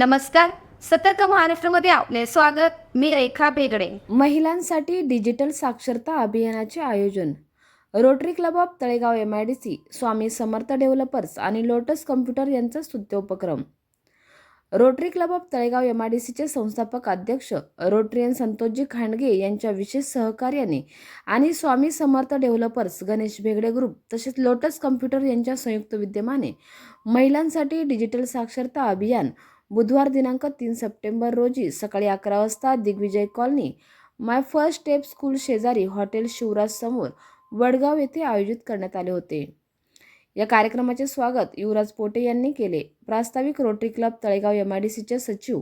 नमस्कार. सतर्क महाराष्ट्रामध्ये आपले स्वागत. मी रेखा बेगडे महिलांसाठी डिजिटल साक्षरता अभियानाचे आयोजन. Rotary Club of Talegaon M I D C Swami Samarth developers आणि लोटस कम्प्युटर यांचा स्तुत्य उपक्रम Rotary Club of Talegaon M I D सीचे संस्थापक अध्यक्ष रोटरियन संतोषजी खांडगे यांच्या विशेष सहकार्याने आणि स्वामी समर्थ डेव्हलपर्स गणेश भेगडे ग्रुप तसेच लोटस कम्प्युटर यांच्या संयुक्त विद्यमाने महिलांसाठी डिजिटल साक्षरता अभियान बुधवार दिनांक तीन सप्टेंबर रोजी सकाळी अकरा वाजता Digvijay colony my first step school शेजारी हॉटेल शिवराज समोर वडगाव येथे आयोजित करण्यात आले होते. या कार्यक्रमाचे स्वागत युवराज पोटे यांनी केले. प्रास्ताविक Rotary Club Talegaon M I D सीचे सचिव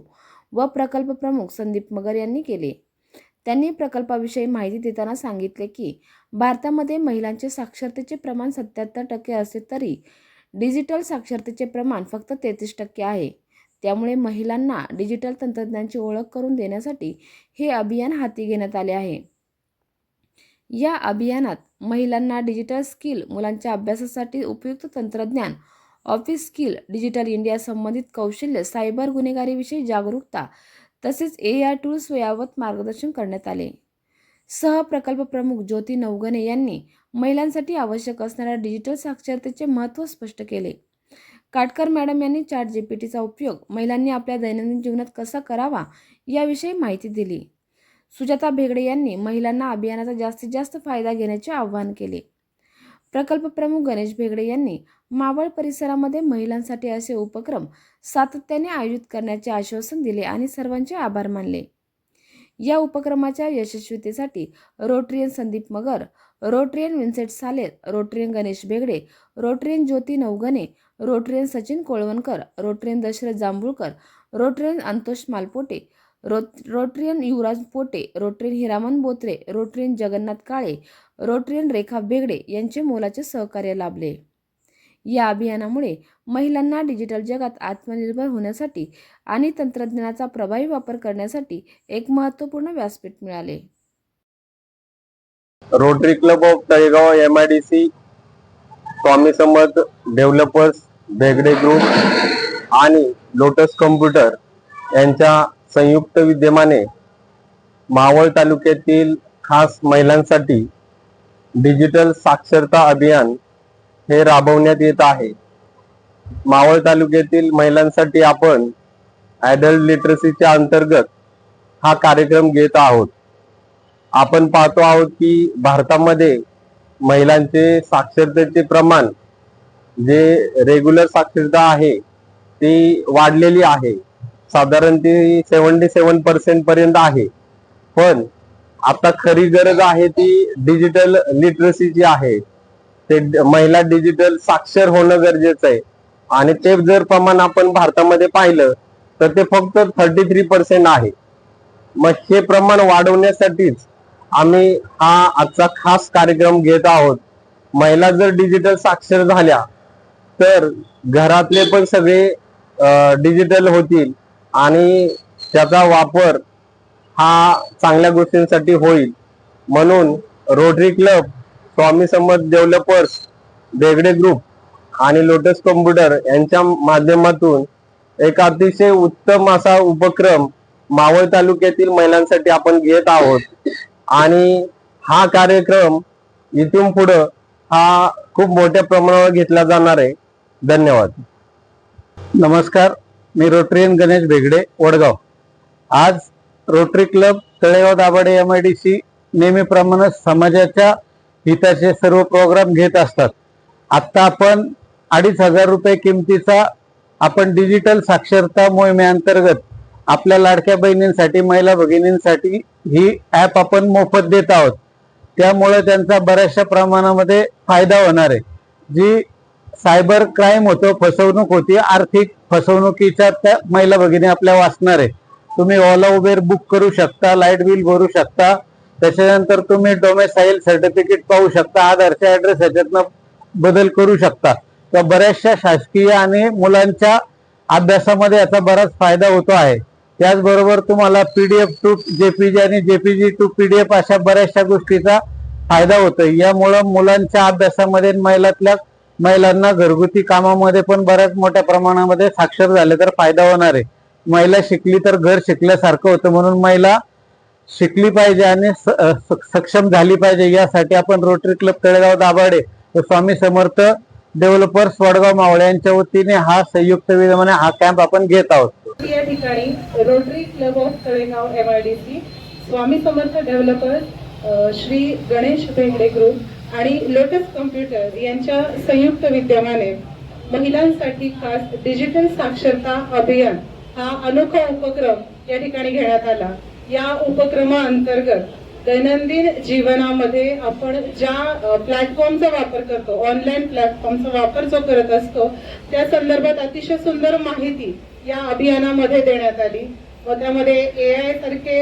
व प्रकल्प प्रमुख संदीप मगर यांनी केले. त्यांनी प्रकल्पाविषयी माहिती देताना सांगितले की भारतामध्ये महिलांचे साक्षरतेचे प्रमाण सत्याहत्तर टक्के असले तरी डिजिटल साक्षरतेचे प्रमाण फक्त तेहतीस टक्के आहे. त्यामुळे महिलांना डिजिटल तंत्रज्ञानाची ओळख करून देण्यासाठी हे अभियान हाती घेण्यात आले आहे. या अभियानात महिलांना डिजिटल स्किल मुलांच्या अभ्यासासाठी उपयुक्त तंत्रज्ञान ऑफिस स्किल डिजिटल इंडिया संबंधित कौशल्य सायबर गुन्हेगारीविषयी जागरूकता तसेच ए आय टूल्स यावत मार्गदर्शन करण्यात आले. सहप्रकल्प प्रमुख ज्योती नवगणे यांनी महिलांसाठी आवश्यक असणाऱ्या डिजिटल साक्षरतेचे महत्त्व स्पष्ट केले. काटकर मॅडम यांनी चॅट जीपीटीचा उपयोग महिलांनी आपल्या दैनंदिन जीवनात कसा करावा याविषयी माहिती दिली. सुजाता भेगडे यांनी महिलांना अभियानाचा जास्तीत जास्त फायदा घेण्याचे आवाहन केले. प्रकल्प प्रमुख गणेश भेगडे यांनी मावळ परिसरामध्ये महिलांसाठी असे उपक्रम सातत्याने आयोजित करण्याचे आश्वासन दिले आणि सर्वांचे आभार मानले. या उपक्रमाच्या यशस्वीतेसाठी Rotarian Sandeep Magar Rotarian Vincent Saler Rotarian Ganesh Begade Rotarian Jyoti Navgane Rotarian Sachin Kolwankar Rotarian Dashrath Jambhulkar Rotarian Antosh Malpote row Rotarian Yuvraj Pote Rotarian Hiraman Botre Rotarian Jagannath Kale Rotarian Rekha Begade यांचे मोलाचे सहकार्य लाभले. या अभियानामुळे महिलांना digital जगात आत्मनिर्भर होण्यासाठी आणि तंत्रज्ञानाचा प्रभावी वापर करण्यासाठी एक महत्त्वपूर्ण व्यासपीठ मिळाले. Rotary Club of Talegaon M I D C Swami Samarth developers Begade group आणि लोटस कम्प्युटर यांच्या संयुक्त विद्यमाने मावळ तालुक्यातील खास महिलांसाठी डिजिटल साक्षरता अभियान हे राबवण्यात येत आहे. मावळ तालुक्यातील महिलांसाठी आपण ॲडल्ट लिटरसीच्या अंतर्गत हा कार्यक्रम घेत आहोत. आपण पाहतो आहोत की भारतामध्ये महिलांचे साक्षरतेचे प्रमाण जे रेग्युलर साक्षरता आहे ती वाढलेली आहे. साधारण ती सेवन्टी सेवन पर्सेंट पर्यंत आहे. पण आता खरी गरज आहे ती डिजिटल लिटरसीची आहे. ते महिला डिजिटल साक्षर होणं गरजेचं आहे. आणि ते जर प्रमाण आपण भारतामध्ये पाहिलं तर ते फक्त थर्टी थ्री पर्सेंट आहे. मग हे प्रमाण वाढवण्यासाठीच आम्ही हा आजचा खास कार्यक्रम घेत आहोत. महिला जर डिजिटल साक्षर झाल्या तर घरातले पण सगळे डिजिटल होतील आणि त्याचा वापर हा चांगल्या गोष्टींसाठी होईल. म्हणून Rotary Club Swami Samarth developers Begade group आणि लोटस कम्प्युटर यांच्या माध्यमातून एक अतिशय उत्तम असा उपक्रम मावळ तालुक्यातील महिलांसाठी आपण घेत आहोत. आणि हा कार्यक्रम इथून पुढं हा खूप मोठ्या प्रमाणावर घेतला जाणार आहे. धन्यवाद. नमस्कार मी रोटरीयन गणेश भेगडे वडगाव. आज Rotary Club Talegaon Dabhade M I D C नेहमीप्रमाणे समाजाच्या हिताचे सर्व प्रोग्राम घेत असतात. आत्ता आपण अडीच हजार रुपये किमतीचा आपण डिजिटल साक्षरता मोहिमेअंतर्गत आपल्या लाडक्या बहिणींसाठी महिला भगिनींसाठी ही ॲप आपण मोफत देत आहोत. त्यामुळे त्यांचा बऱ्याचशा प्रमाणामध्ये फायदा होणार आहे. जी सायबर क्राईम होतो फसवणूक होती आर्थिक फसवणुकीच्या त्या महिला भगिनी आपल्या वाचणार आहे. तुम्ही ओला उबेर बुक करू शकता लाइट बिल भरू शकता. त्याच्यानंतर तुम्ही डोमेसाईल सर्टिफिकेट पाहू शकता आधारचा ऍड्रेस ह्याच्यातनं बदल करू शकता. तर बऱ्याचशा शासकीय आणि मुलांच्या अभ्यासामध्ये याचा बराच फायदा होतो आहे. त्याचबरोबर तुम्हाला पीडीएफ टू जेपीजी आणि जेपीजी टू पीडीएफ अशा बऱ्याचशा गोष्टीचा फायदा होतो यामुळं मुलांच्या अभ्यासामध्ये महिलातल्या महिलांना घरगुती कामामध्ये पण बऱ्याच मोठ्या प्रमाणामध्ये साक्षर झाले तर फायदा होणार आहे. महिला शिकली तर घर शिकल्यासारखं होतं म्हणून महिला शिकली पाहिजे आणि सक्षम झाली पाहिजे. यासाठी आपण रोटरी क्लब तळेगाव दाभाडे व स्वामी समर्थ डेव्हलपर्स वडगाव मावळे यांच्या वतीने हा संयुक्त विद्यमाने हा कॅम्प आपण घेत आहोत. या ठिकाणी Rotary Club of Talegaon M I D C Swami Samarth developers Shri Ganesh Begade group आणि लोटस कम्प्युटर यांच्या संयुक्त विद्यमाने महिलांसाठी खास डिजिटल साक्षरता अभियान हा अनोखा उपक्रम या ठिकाणी घेण्यात आला. या उपक्रमाअंतर्गत दैनंदिन जीवनामध्ये आपण ज्या प्लॅटफॉर्मचा वापर करतो ऑनलाईन प्लॅटफॉर्मचा वापर जो करत असतो त्या संदर्भात अतिशय सुंदर माहिती या अभियानामध्ये देण्यात आली. व त्यामध्ये ए आय सारखे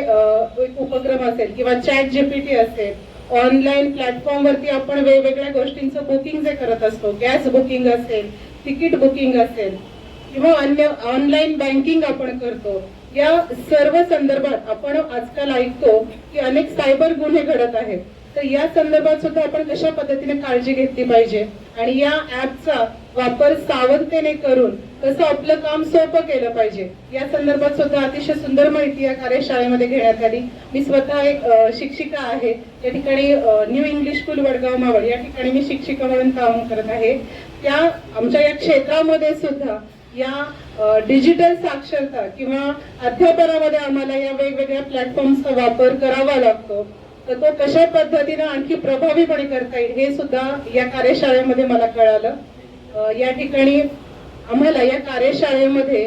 एक उपक्रम असेल किंवा चॅट जीपीटी असेल ऑनलाईन प्लॅटफॉर्मवरती आपण वेगवेगळ्या गोष्टींचं बुकिंग जे करत असतो गॅस बुकिंग असेल तिकीट बुकिंग असेल किंवा अन्य ऑनलाईन बँकिंग आपण करतो या सर्व संदर्भात आपण आजकाल ऐकतो की अनेक सायबर गुन्हे घडत आहेत. तर या संदर्भात सुद्धा आपण कशा पद्धतीने काळजी घेतली पाहिजे? आणि या ऍपचा वापर सावधतेने करून कसं आपलं काम सोपं केलं पाहिजे? या संदर्भात सुद्धा अतिशय सुंदर माहिती या कार्यशाळेमध्ये घेण्यात आली. मी स्वतः एक शिक्षिका आहे. या ठिकाणी New English School Vadgaon Maval या ठिकाणी मी शिक्षिका म्हणून काम करत आहे. त्या आमच्या या क्षेत्रामध्ये सुद्धा या डिजिटल साक्षरता किंवा अध्यापनामध्ये आम्हाला या वेगवेगळ्या प्लॅटफॉर्मचा वापर करावा लागतो. तर तो कशा पद्धतीनं आणखी प्रभावीपणे करता येईल हे सुद्धा या कार्यशाळेमध्ये मला कळालं. या ठिकाणी आम्हाला या कार्यशाळेमध्ये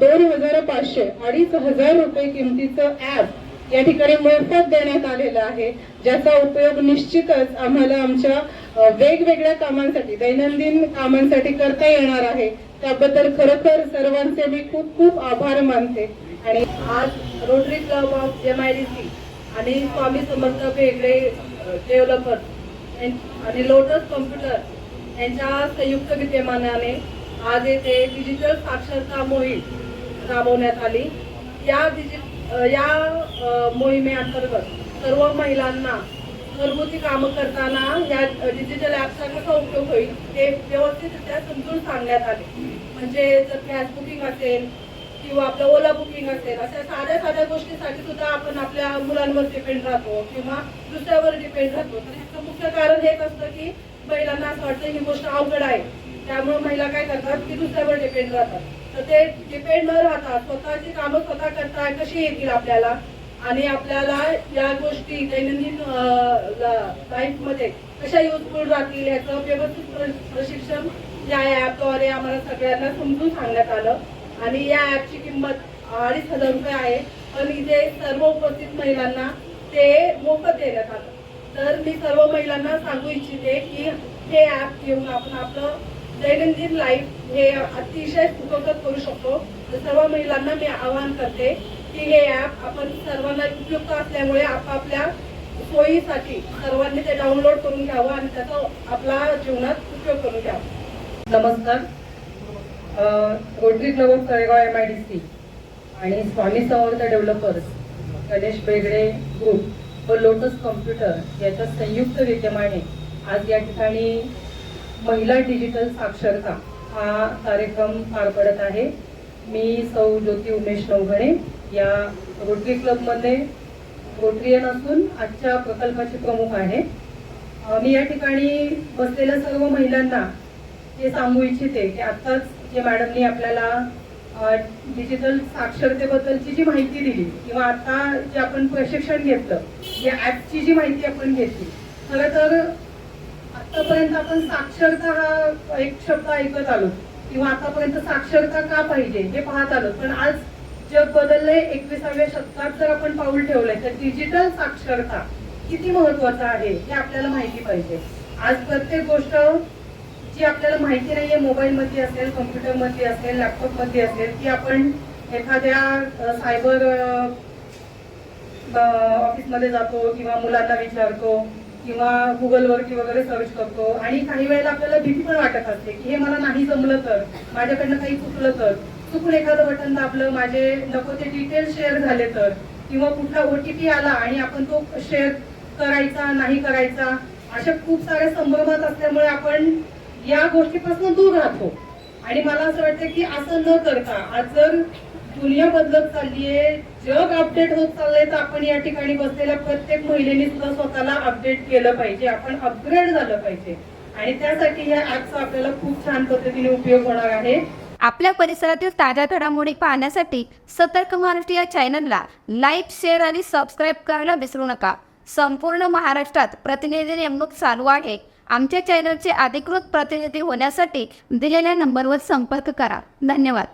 दोन हजार पाचशे अडीच हजार रुपये किमतीचं ऍप या ठिकाणी मोफत देण्यात आलेलं आहे ज्याचा उपयोग निश्चितच आम्हाला आमच्या वेगवेगळ्या कामांसाठी दैनंदिन कामांसाठी करता येणार आहे. त्याबद्दल खरोखर सर्वांचे मी खूप खूप आभार मानते. आणि आज Rotary Club of M I D C आणि स्वामी समर्थ वेगळे डेव्हलपर आणि लोटस कम्प्युटर यांच्या संयुक्त विद्यमानाने आज येथे डिजिटल साक्षरता मोहीम राबवण्यात आली. या डिजि या मोहिमेअंतर्गत सर्व महिलांना घरगुती कामं करताना या डिजिटल ॲपचा कसा उपयोग होईल हे व्यवस्थितरित्या समजून सांगण्यात आले. म्हणजे जर गॅस बुकिंग असेल किंवा आपलं ओला बुकिंग असेल अशा साध्या साध्या गोष्टीसाठी सुद्धा आपण आपल्या मुलांवर डिपेंड राहतो किंवा दुसऱ्यावर डिपेंड राहतो. तर ह्याचं मुख्य कारण हेच असतं की महिलांना असं वाटतं ही गोष्ट अवघड आहे. त्यामुळे महिला काय करतात? की दुसऱ्यावर डिपेंड राहतात. तर ते डिपेंड न राहता स्वतःची कामं स्वतः करता कशी येतील आपल्याला? आणि आपल्याला या गोष्टी दैनंदिन लाईफमध्ये कशा युजफुल राहतील याचं व्यवस्थित प्र- प्रशिक्षण या ॲपद्वारे आम्हाला सगळ्यांना समजून सांगण्यात आलं. आणि या ॲपची किंमत अडीच हजार रुपये आहे. पण इथे सर्व उपस्थित महिलांना ते मोफत देण्यात आलं. तर मी सर्व महिलांना सांगू इच्छिते की हे ॲप घेऊन आपण आपलं दैनंदिन लाईफ हे अतिशय सुखकर करू शकतो. तर सर्व महिलांना मी आवाहन करते की हे ॲप आपण सर्वांना उपयुक्त असल्यामुळे आपापल्या सोयीसाठी सर्वांनी ते डाउनलोड करून घ्यावं आणि त्याचा आपला जीवनात उपयोग करून घ्यावा. नमस्कार. Rotary Nagar Talegaon M I D C आणि स्वामी समर्थ डेव्हलपर्स गणेश बेगडे ग्रुप व लोटस कम्प्युटर याच्या संयुक्त विद्यमाने आज या ठिकाणी महिला डिजिटल साक्षरता हा कार्यक्रम पार पडत आहे. मी सौ ज्योती उमेश नवघणे या रोटरी क्लबमध्ये रोटरियन असून आजच्या प्रकल्पाचे प्रमुख आहे. मी या ठिकाणी बसलेल्या सर्व महिलांना हे सांगू इच्छिते की आत्ताच जे मॅडमनी आपल्याला डिजिटल साक्षरतेबद्दलची जी माहिती दिली किंवा आता जे आपण प्रशिक्षण घेतलं या ॲपची जी माहिती आपण घेतली खरं तर आतापर्यंत आपण साक्षरता हा एक शब्द ऐकत आलो. किंवा आतापर्यंत साक्षरता का पाहिजे हे पाहत आलो पण आज जग बदललंय एकविसाव्या शतकात जर आपण पाऊल ठेवलंय तर डिजिटल साक्षरता किती महत्वाचं आहे हे आपल्याला माहिती पाहिजे. आज प्रत्येक गोष्ट जी आपल्याला माहिती नाहीये मोबाईल मध्ये असेल कम्प्युटरमध्ये असेल लॅपटॉपमध्ये असेल ती आपण एखाद्या सायबर ऑफिसमध्ये जातो किंवा मुलांना विचारतो किंवा गुगलवरती वगैरे सर्च करतो. आणि काही वेळेला आपल्याला भीती पण वाटत असते की हे मला नाही जमलं तर माझ्याकडनं काही चुकलं तर. चुकून एखादं बटन दाबलं माझे नको ते डिटेल्स शेअर झाले तर. किंवा कुठला ओटीपी आला आणि आपण तो शेअर करायचा नाही करायचा. अशा खूप साऱ्या संभ्रमात असल्यामुळे आपण या गोष्टीपासून दूर राहतो. आणि मला असं वाटतं की असं न करता आज जर दुनिया बदलत चाललीये जग अपडेट होत चाललंय तर आपण या ठिकाणी बसलेल्या प्रत्येक महिलेने सुद्धा स्वतःला अपडेट केलं पाहिजे. आपण अपग्रेड झालं पाहिजे. आणि त्यासाठी या ऍपचा आपल्याला खूप छान पद्धतीने उपयोग होणार आहे. आपल्या परिसरातील ताज्या घडामोडी पाहण्यासाठी सतर्क महाराष्ट्र या चॅनलला लाईक शेअर आणि सबस्क्राईब करायला विसरू नका. संपूर्ण महाराष्ट्रात प्रतिनिधी नेमणूक चालू आहे. आमच्या चॅनलचे अधिकृत प्रतिनिधी होण्यासाठी दिलेल्या नंबरवर संपर्क करा. धन्यवाद.